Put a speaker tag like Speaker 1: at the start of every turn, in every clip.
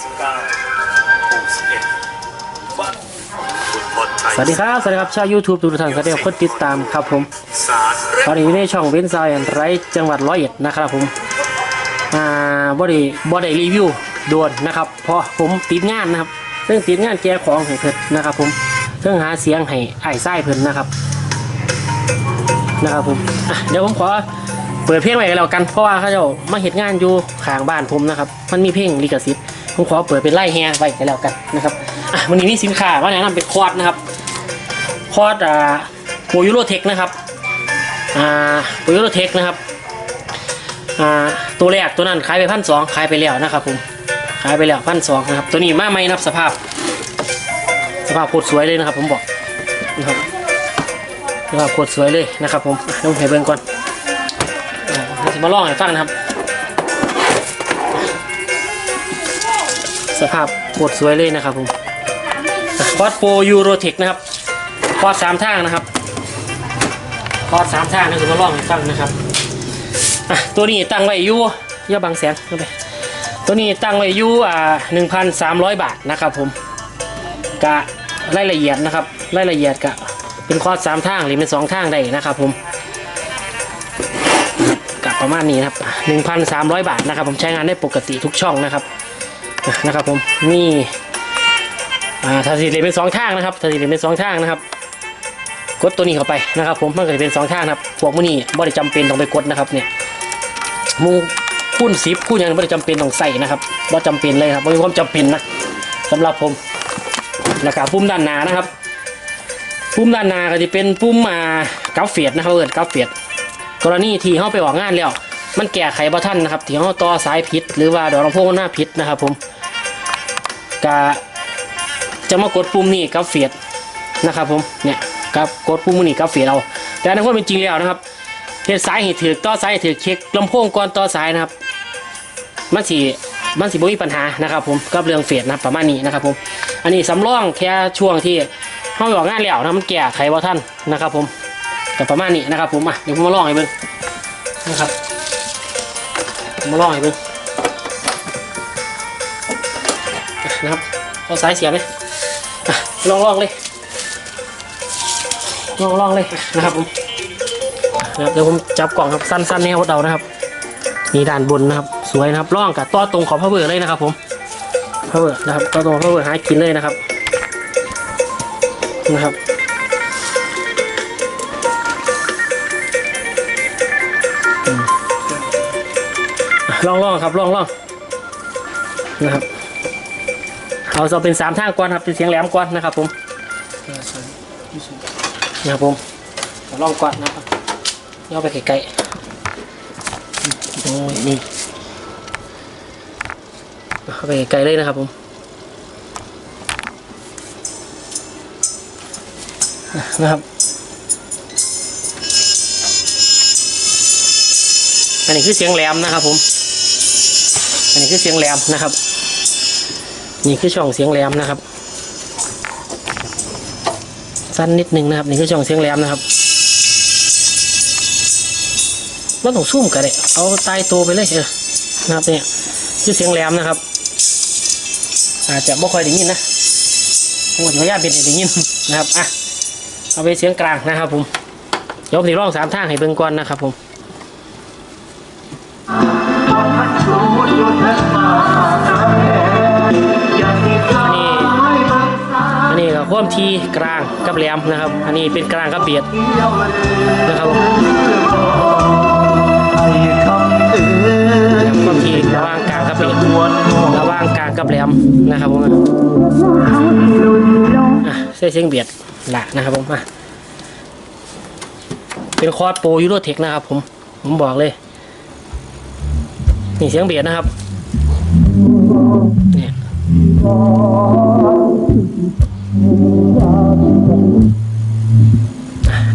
Speaker 1: สวัสดีครับ สวัสดีครับ ชาว YouTube ทุกท่านสวัสดีคนติดตามครับผม ตอนนี้ในช่องเว้นซายไรจังหวัดร้อยเอ็ดนะครับผม อ่าบอดี้บอดี้รีวิวด่วนนะครับ เพราะผมติดงานนะครับเรื่องติดงานแก้ของให้เพิ่นนะครับผมเครื่องหาเสียงให้ไอ้ไส้เพิ่นนะครับ นะครับผมเดี๋ยวผมขอเปิดเพลงใหม่กันแล้วกัน เพราะว่าเขาจะมาเหตุงานอยู่ข้างบ้านผมนะครับ มันมีเพลงลิขสิทธิ์ ผมขอเปิดเป็นไล่แฮไว้กันแล้วกันนะครับอะวันนี้มีสินค้าว่าแนะนำเป็นคอร์ดนะครับคอร์ดอ่าโปรยูโรเทคนะครับอ่าโปรยูโรเทคนะครับอ่าตัวแรกตัวนั้นขายไปพันสองขายไปแล้วนะครับผมขายไปแล้วพันสองนะครับตัวนี้มาไม่นับสภาพ สภาพโคตรสวยเลยนะครับ ผมบอกนะครับสภาพโคตรสวยเลยนะครับ ผมต้องให้เบิ่งก่อนอ่าเดี๋ยวจะมาลองให้ฟังนะครับ สภาพโคตรสวยเลยนะครับผมคอร์ดโปรยูโรเทคนะครับคอร์ดสามทางนะครับคอร์ดสามทางนะคือมาลองให้ฟังนะครับอะตัวนี้ตั้งไว้อยู่ย่าบังแสงเข้าไปตัวนี้ตั้งไว้อยู่อ่าหนึ่งพันสามร้อยบาทนะครับผมกะรายละเอียดนะครับรายละเอียดกะเป็นคอร์ดสามทางหรือเป็นสองทางได้นะครับผมกะประมาณนี้นะครับหนึ่งพันสามร้อยบาทนะครับ ผมใช้งานได้ปกติทุกช่องนะครับ นะครับผมนี่อ่าถ้าสีเหลืองเป็นสองทางนะครับถ้าสีเหลืองเป็นสองทางนะครับ กดตัวนี้เข้าไปนะครับ ผมมันก็จะเป็นสองทางครับพวกมือนี้บ่ได้จำเป็นต้องไปกดนะครับเนี่ยมูคูณสิบคูณยังบ่ได้จำเป็นต้องใส่นะครับบ่จำเป็นเลยครับบ่มีความจำเป็นนะสำหรับผมแล้วก็ปุ่มด้านหน้านะครับ ปุ่มด้านหน้าก็จะเป็นปุ่มอ่ากราฟเฟียดนะครับเอิ้นกราฟเฟียดกรณีที่เฮาไปออกงานแล้ว มันแก้ไขบ่ทันนะครับที่เฮาต่อสายผิดหรือว่าดอกลำโพงมันหน้าผิดนะครับผม ก็จะมากดปุ่มนี้กับเฟียดนะครับผมเนี่ยกับกดปุ่มนี้กับเฟียดเอาแต่ในความเป็นจริงแล้วนะครับเฮ็ดสายให้ถือต่อสายให้ถือเช็คลำโพงก่อนต่อสายนะครับมันสิมันสิบ่มีปัญหานะครับผมกับเรื่องเฟียดนะประมาณนี้นะครับผมอันนี้สำรองแค่ช่วงที่เฮาออกงานแล้วนะมันแก้ไขบ่ทันนะครับผมแต่ประมาณนี้นะครับผมอะเดี๋ยวผมมาลองให้เบิ่งนะครับมาลองให้เบิ่ง นะครับเอาสายเสียบเลยอะลองลองเลยลองลองเลยนะครับผมนะครับเดี๋ยวผมจับกล่องครับสั้นๆแนวเดานะครับนี่ด้านบนนะครับ สวยนะครับล่องกับต่อตรงขอบพระเบอร์เลยนะครับผมพระเบอร์นะครับต่อตรงพระเบอร์หากินเลยนะครับนะครับอืมอะลองลองครับลองลองนะครับ เอาจะเป็นสามทางก่อนครับเป็นเสียงแหลมก่อนนะครับผมนะครับผมเอาลองก่อนนะครับย่อไปไกลๆโอ้ยนี่เข้าไปไกลเลยนะครับผมนะครับอันนี้คือเสียงแหลมนะครับผม อันนี้คือเสียงแหลมนะครับ นี่คือช่องเสียงแหลมนะครับ สั้นนิดนึงนะครับ นี่คือช่องเสียงแหลมนะครับมันต้องซุ่มกันเลยเอาตายตัวไปเลยเออนะครับเนี่ยคือเสียงแหลมนะครับ อาจจะไม่ค่อยได้ยินนะผมขออนุญาตเป็นได้ยินนะครับอะเอาไปเสียงกลางนะครับผมยกที่ร่องสามทางให้เบิ่งก่อนนะครับผม ความทีกลางกับแหลมนะครับ อันนี้เป็นกลางกับเบียดนะครับผมนะความทีระว่างกลางกับเบียดระว่างกลางกับแหลมนะครับผมเส้นเสียงเบียดหละนะครับผมเป็นคอร์ดโปรยูโรเทคนะครับ ผมผมบอกเลยนี่เสียงเบียดนะครับเนี่ย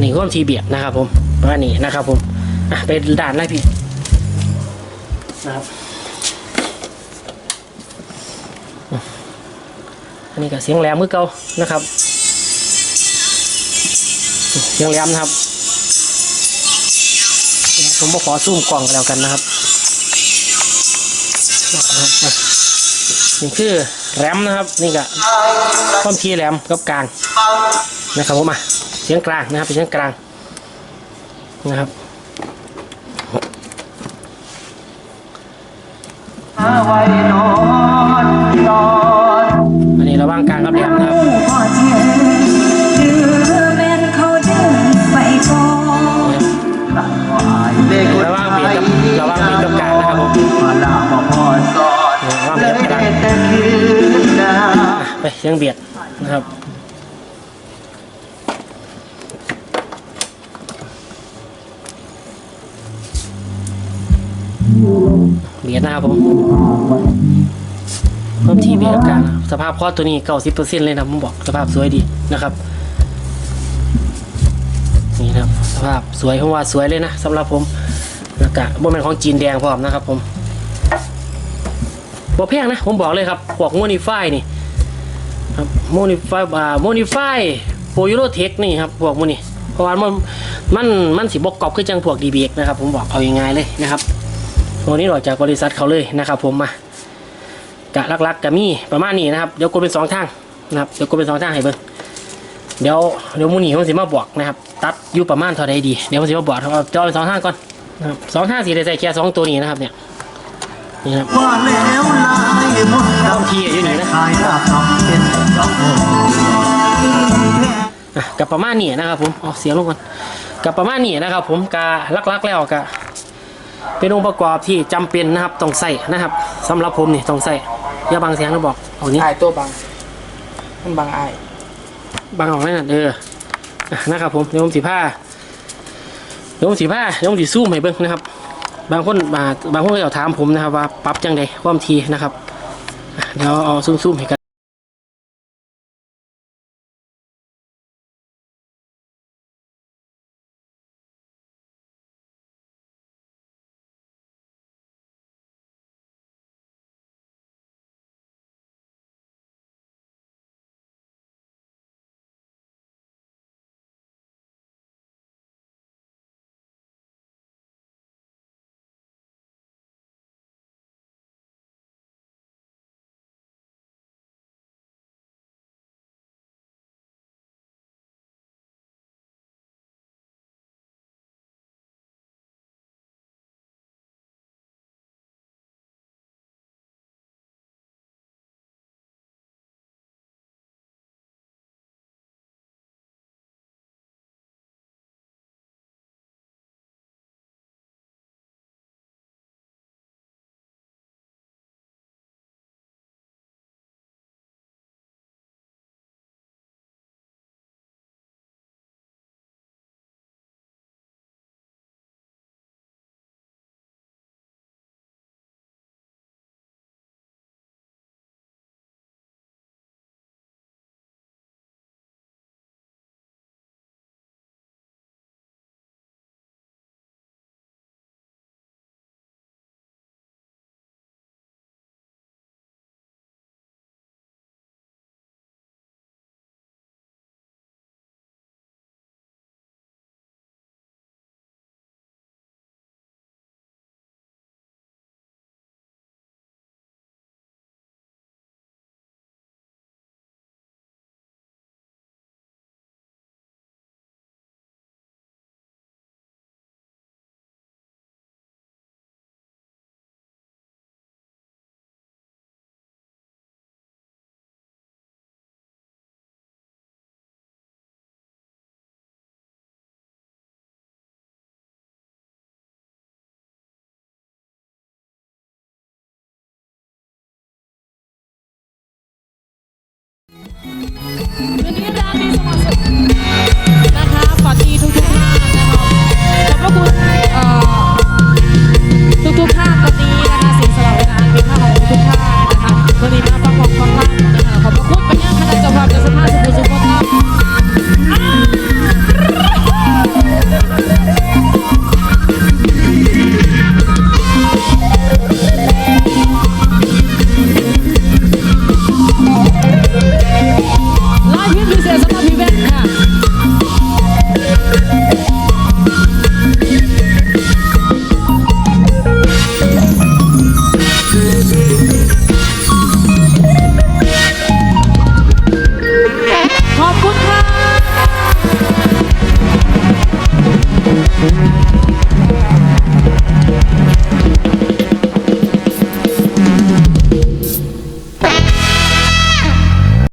Speaker 1: นี่ความทีเบียดนะครับผมประมานี้นะครับผมไปด่านไล่พี่นะครับอันนี้ก็เสียงแหลมมือเก่านะครับ เสียงแหลมนะครับ ผมขอซูมกล่องกันแล้วกันนะครับ นี่คือแรมนะครับ นี่ก็ความทีแรมกับกลางนะครับผมมาเสียงกลางนะครับเป็นเสียงกลางนะครับ
Speaker 2: อันนี้
Speaker 1: ระว่างกลางกับแร
Speaker 3: มนะ
Speaker 1: ครับ ยงเบียดนะครับเบียดนะครับผมเพิ่มที่เบียดกับกลางนสภาพคอตัวนี้เก้าสิบเปอร์เซ็นต์เลยนะผมบอกสภาพสวยดีนะครับ นี่นะครับ สภาพสวยผมว่าสวยเลยนะสำหรับผมแล้วก็บนเป็นของจีนแดงพร้อมนะครับผมบ่แพงนะ ผมบอกเลยครับพวกโมนิฟายนี่ ครับโมนิฟายอ่าโมนิฟายโปรยูโรเทคนี่ครับพวกมันนี่เพราะว่ามันมันมันสิบกกรอบคือจังพวกดีเบกนะครับผมบอกเอายังไงายๆเลยนะครับตัวนี้หลอกจากบริษัทเขาเลยนะครับ ผมมากะลักๆกะมีประมาณนี้นะครับเดี๋ยวกดเป็นสองทางนะครับเดี๋ยวกดเป็นสองทางให้เบิ่งเดี๋ยวเดี๋ยวมูนี่ผมสิมาบอกนะครับ ตัดอยู่ประมาณเท่าใดดีเดี๋ยวผมสิมาบอกเอาจอเป็นสองทางก่อนนะครับสองทางสีได้ใส่แค่สองตัวนี้นะครับเนี่ยนี่ครับ
Speaker 2: ว่าแล้วลายม นต์
Speaker 1: บางทีอยู่นี่นะ
Speaker 2: ชายลาบน้องเป็นสองโอ้
Speaker 1: อะกับประมาณนี้นะครับผมเอาเสียงลงก่อนกับประมาณนี้นะครับผมกาลักๆแล้วกะเป็นองค์ประกอบที่จำเป็นนะครับ ต้องใส่นะครับสำหรับผมนี่ต้องใส่อย่าบังเสียงนะบอกเอานี้
Speaker 4: ไอตัวบางมันบางอ
Speaker 1: บังออกนั่นเออนะครับผมเดี๋ยวผมสีผ้าเดี๋ยวผมสีผ้าเดี๋ยวผมสีซูมให้เบิ้งนะครับ บางคนมาบางคนก็เอาถามผมนะครับว่าปรับจังใดความทีนะครับ เดี๋ยวเอาซุ่มๆให้กัน Thank you.